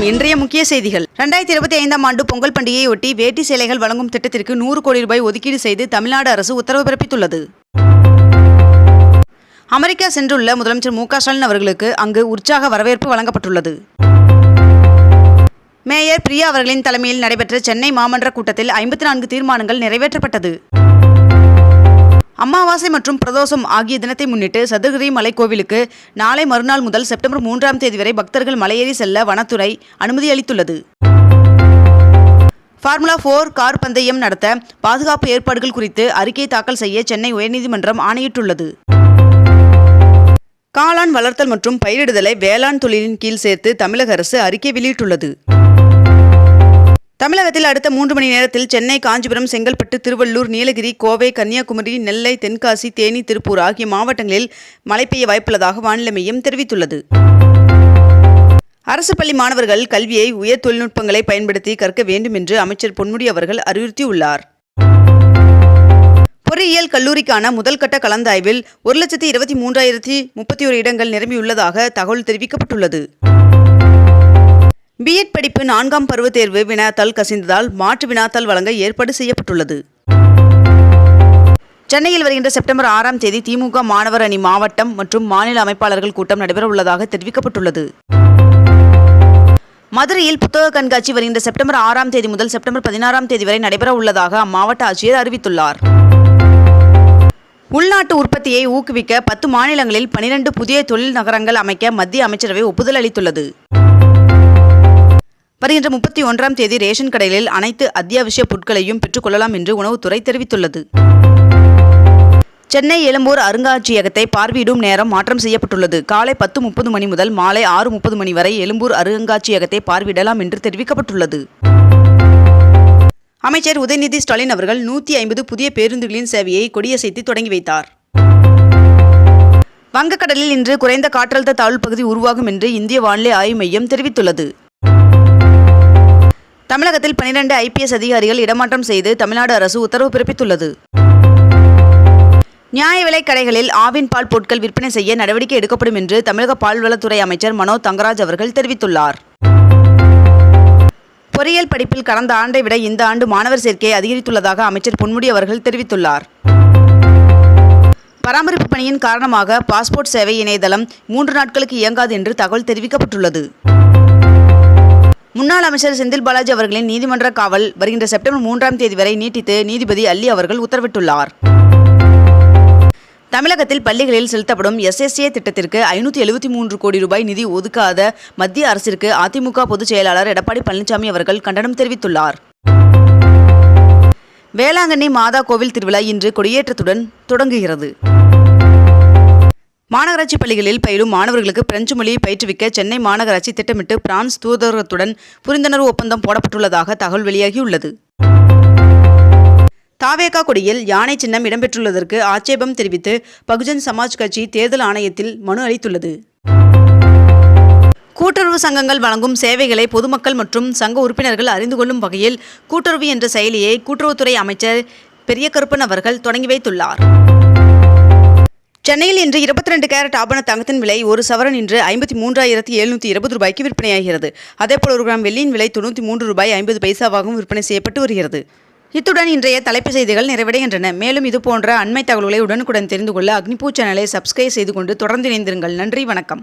வணக்கம் இன்றைய முக்கிய செய்திகள். ரெண்டாயிரத்தி இருபத்தி ஐந்தாம் ஆண்டு பொங்கல் பண்டிகையை ஒட்டி வேட்டி சேலைகள் வழங்கும் திட்டத்திற்கு நூறு கோடி ரூபாய் ஒதுக்கீடு செய்து தமிழ்நாடு அரசு உத்தரவு பிறப்பித்துள்ளது. அமெரிக்கா சென்றுள்ள முதலமைச்சர் மு ஸ்டாலின் அவர்களுக்கு அங்கு உற்சாக வரவேற்பு வழங்கப்பட்டுள்ளது. மேயர் பிரியா அவர்களின் தலைமையில் நடைபெற்ற சென்னை மாமன்ற கூட்டத்தில் ஐம்பத்தி நான்கு தீர்மானங்கள் நிறைவேற்றப்பட்டது. அமாவாசை மற்றும் பிரதோஷம் ஆகிய தினத்தை முன்னிட்டு சதுரகிரி மலை கோவிலுக்கு நாளை மறுநாள் முதல் செப்டம்பர் மூன்றாம் தேதி வரை பக்தர்கள் மலையேறி செல்ல வனத்துறை அனுமதி அளித்துள்ளது. ஃபார்முலா ஃபோர் கார் பந்தயம் நடத்த பாதுகாப்பு ஏற்பாடுகள் குறித்து அறிக்கை தாக்கல் செய்ய சென்னை உயர்நீதிமன்றம் ஆணையிட்டுள்ளது. காளான் வளர்த்தல் மற்றும் பயிரிடுதலை வேளாண் தொழிலின் கீழ் சேர்த்து தமிழக அரசு அறிக்கை வெளியிட்டுள்ளது. தமிழகத்தில் அடுத்த மூன்று மணி நேரத்தில் சென்னை காஞ்சிபுரம் செங்கல்பட்டு திருவள்ளூர் நீலகிரி கோவை கன்னியாகுமரி நெல்லை தென்காசி தேனி திருப்பூர் ஆகிய மாவட்டங்களில் மழை பெய்ய வாய்ப்புள்ளதாக வானிலை மையம் தெரிவித்துள்ளது. அரசு பள்ளி மாணவர்கள் கல்வியை உயர் தொழில்நுட்பங்களை பயன்படுத்தி கற்க வேண்டும் என்று அமைச்சர் பொன்முடி அவர்கள் அறிவுறுத்தியுள்ளார். பொறியியல் கல்லூரிக்கான முதல் கட்ட கலந்தாய்வில் ஒரு லட்சத்தி இருபத்தி மூன்றாயிரத்தி முப்பத்தி ஒரு இடங்கள் நிரம்பியுள்ளதாக தகவல் தெரிவிக்கப்பட்டுள்ளது. பிஎட் படிப்பு நான்காம் பருவ தேர்வு வினாத்தாள் கசிந்ததால் மாற்று வினாத்தாள் வழங்க ஏற்பாடு செய்யப்பட்டுள்ளது. சென்னையில் வருகின்ற செப்டம்பர் ஆறாம் தேதி திமுக மாணவர் அணி மாவட்டம் மற்றும் மாநில அமைப்பாளர்கள் கூட்டம் நடைபெற உள்ளதாக தெரிவிக்கப்பட்டுள்ளது. மதுரையில் புத்தக கண்காட்சி வருகின்ற செப்டம்பர் ஆறாம் தேதி முதல் செப்டம்பர் பதினாறாம் தேதி வரை நடைபெற உள்ளதாக அம்மாவட்ட ஆட்சியர் அறிவித்துள்ளார். உள்நாட்டு உற்பத்தியை ஊக்குவிக்க பத்து மாநிலங்களில் பனிரெண்டு புதிய தொழில் நகரங்கள் அமைக்க மத்திய அமைச்சரவை ஒப்புதல் அளித்துள்ளது. வருகின்ற முப்பத்தி ஒன்றாம் தேதி ரேஷன் கடைகளில் அனைத்து அத்தியாவசிய பொருட்களையும் பெற்றுக்கொள்ளலாம் என்று உணவுத்துறை தெரிவித்துள்ளது. சென்னை எழும்பூர் அருங்காட்சியகத்தை பார்வையிடும் நேரம் மாற்றம் செய்யப்பட்டுள்ளது. காலை பத்து முப்பது மணி முதல் மாலை ஆறு முப்பது மணி வரை எழும்பூர் அருங்காட்சியகத்தை பார்வையிடலாம் என்று தெரிவிக்கப்பட்டுள்ளது. அமைச்சர் உதயநிதி ஸ்டாலின் அவர்கள் நூற்றி ஐம்பது புதிய பேருந்துகளின் சேவையை கொடியசைத்து தொடங்கி வைத்தார். வங்கக்கடலில் இன்று குறைந்த காற்றழுத்த தாழ்வு பகுதி உருவாகும் என்று இந்திய வானிலை ஆய்வு மையம் தெரிவித்துள்ளது. தமிழகத்தில் பனிரெண்டு ஐபிஎஸ் அதிகாரிகள் இடமாற்றம் செய்து தமிழ்நாடு அரசு உத்தரவு பிறப்பித்துள்ளது. நியாய விலைக் கடைகளில் ஆவின் பால் பொருட்கள் விற்பனை செய்ய நடவடிக்கை எடுக்கப்படும் என்று தமிழக பால்வளத்துறை அமைச்சர் மனோ தங்கராஜ் அவர்கள் தெரிவித்துள்ளார். பொறியியல் படிப்பில் கடந்த ஆண்டை விட இந்த ஆண்டு மாணவர் சேர்க்கை அதிகரித்துள்ளதாக அமைச்சர் பொன்முடி அவர்கள் தெரிவித்துள்ளார். பராமரிப்பு பணியின் காரணமாக பாஸ்போர்ட் சேவை இணையதளம் மூன்று நாட்களுக்கு இயங்காது என்று தகவல் தெரிவிக்கப்பட்டுள்ளது. முன்னாள் அமைச்சர் செந்தில் பாலாஜி அவர்களின் நீதிமன்ற காவல் வருகின்ற செப்டம்பர் மூன்றாம் தேதி வரை நீட்டித்து நீதிபதி அல்லி அவர்கள் உத்தரவிட்டுள்ளார். தமிழகத்தில் பள்ளிகளில் செலுத்தப்படும் எஸ்எஸ்ஏ திட்டத்திற்கு ஐநூற்றி எழுபத்தி மூன்று கோடி ரூபாய் நிதி ஒதுக்காத மத்திய அரசிற்கு அதிமுக பொதுச் செயலாளர் எடப்பாடி பழனிசாமி அவர்கள் கண்டனம் தெரிவித்துள்ளார். வேளாங்கண்ணி மாதா கோவில் திருவிழா இன்று கொடியேற்றத்துடன் தொடங்குகிறது. மாநகராட்சி பள்ளிகளில் பயிலும் மாணவர்களுக்கு பிரெஞ்சு மொழியை பயிற்றுவிக்க சென்னை மாநகராட்சி திட்டமிட்டு பிரான்ஸ் தூதரகத்துடன் புரிந்துணர்வு ஒப்பந்தம் போடப்பட்டுள்ளதாக தகவல் வெளியாகியுள்ளது. தாவேகா கொடியில் யானை சின்னம் இடம்பெற்றுள்ளதற்கு ஆட்சேபம் தெரிவித்து பகுஜன் சமாஜ் கட்சி தேர்தல் ஆணையத்தில் மனு அளித்துள்ளது. கூட்டுறவு சங்கங்கள் வழங்கும் சேவைகளை பொதுமக்கள் மற்றும் சங்க உறுப்பினர்கள் அறிந்து கொள்ளும் வகையில் கூட்டுறவு என்ற செயலியை கூட்டுறவுத்துறை அமைச்சர் பெரிய கருப்பன் அவர்கள் தொடங்கி வைத்துள்ளார். சென்னையில் இன்று இருபத்தி ரெண்டு கேரட் ஆபண தங்கத்தின் விலை ஒரு சவரன் இன்று ஐம்பத்தி மூன்றாயிரத்தி எழுநூற்றி இருபது ரூபாய்க்கு விற்பனையாகிறது. அதேபோல் ஒரு கிராம் வெள்ளியின் விலை தொண்ணூற்றி மூன்று ரூபாய் ஐம்பது பைசாவாகவும் விற்பனை செய்யப்பட்டு வருகிறது. இத்துடன் இன்றைய தலைப்பு செய்திகள் நிறைவடைகின்றன. மேலும் இது போன்ற அண்மை தகவல்களை உடனுக்குடன் தெரிந்து கொள்ள அக்னிபூ சேனலை சப்ஸ்கிரைப் செய்து கொண்டு தொடர்ந்து இணைந்திருங்கள். நன்றி வணக்கம்.